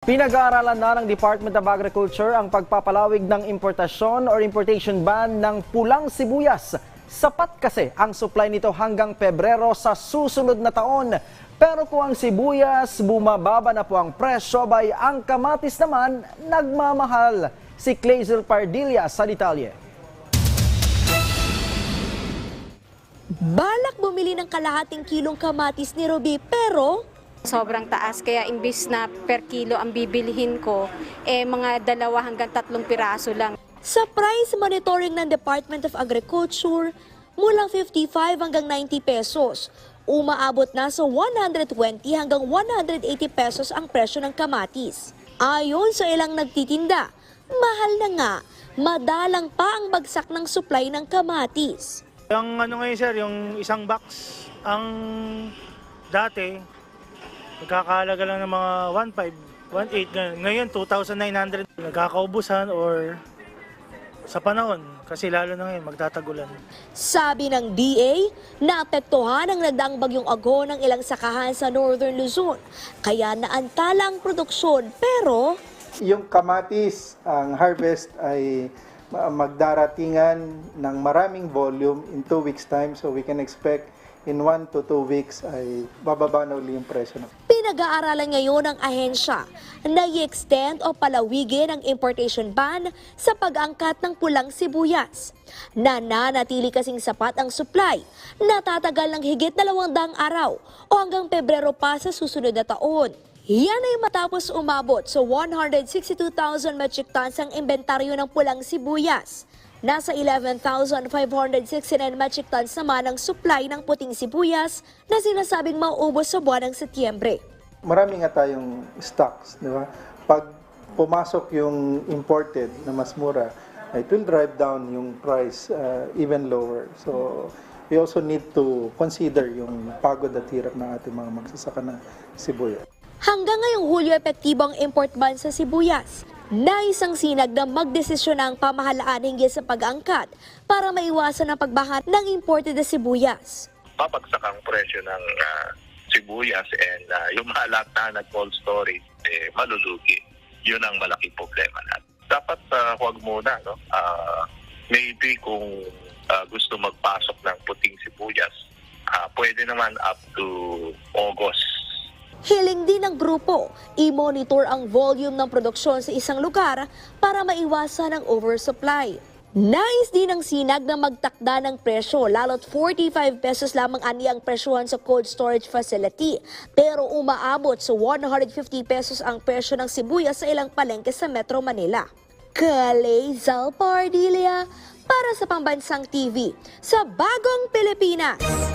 Pinag-aaralan na ng Department of Agriculture ang pagpapalawig ng importasyon or importation ban ng pulang sibuyas. Sapat kasi ang supply nito hanggang Pebrero sa susunod na taon. Pero kung ang sibuyas bumababa na po ang presyo, bay ang kamatis naman nagmamahal. Si Clazel Pardilla sa detalye. Balak bumili ng kalahating kilong kamatis ni Ruby pero Sobrang taas kaya imbis na per kilo ang bibilihin ko, eh mga dalawa hanggang tatlong piraso lang. sa price monitoring ng Department of Agriculture, mula 55 hanggang 90 pesos. Umaabot na sa 120 hanggang 180 pesos ang presyo ng kamatis. Ayon sa ilang nagtitinda, mahal na nga, madalang pa ang bagsak ng supply ng kamatis. Yung ano ngayon sir, yung isang box, ang dati, nagkakahalaga lang ng mga 1.5, 1.8 ngayon. Ngayon, 2,900. Nagkakaubusan or sa panahon. Kasi lalo na ngayon, magtatagulan. Sabi ng DA, naapektuhan ang nagdaang bagyong ago ng ilang sakahan sa Northern Luzon. Kaya naantala ang produksyon pero Yung kamatis, ang harvest ay ma- magdaratingan ng maraming volume in two weeks time. So we can expect in one to two weeks ay bababa na uli yung presyo. pinag-aaralan ngayon ng ahensya na i-extend o palawigin ang importation ban sa pag-angkat ng pulang sibuyas. Nananatili kasing sapat ang supply, natatagal ng higit dalawang daang araw o hanggang Pebrero pa sa susunod na taon. Yan ay matapos umabot sa 162,000 metric tons ang inventaryo ng pulang sibuyas. Nasa 11,569 metric tons naman ang supply ng puting sibuyas na sinasabing mauubos sa buwan ng Setyembre. Marami nga tayong stocks, di ba? Pag pumasok yung imported na mas mura, it will drive down yung price uh, even lower. So we also need to consider yung pagod at hirap ng ating mga magsasaka ng sibuyas. Hanggang ngayong Hulyo epektibo ang import ban sa sibuyas. Naisang sinag na magdesisyon ang pamahalaan hinggil sa pag-angkat para maiwasan ang pagbaha ng imported na sibuyas. babagsak ang presyo ng ah, sibuyas and ah, yung mga lahat na nag-cold storage, eh, malulugi. Yun ang malaking problema natin. Dapat ah, huwag muna, no? Ah, maybe kung ah, gusto magpasok ng puting sibuyas, ah, pwede naman up to August Hiling din ng grupo, i-monitor ang volume ng produksyon sa isang lugar para maiwasan ang oversupply. Nais din ng sinag na magtakda ng presyo lalo't 45 pesos lamang ani ang presyohan sa cold storage facility pero umaabot sa 150 pesos ang presyo ng sibuyas sa ilang palengke sa Metro Manila. Kalay Zalpardilia para sa Pambansang TV sa Bagong Pilipinas.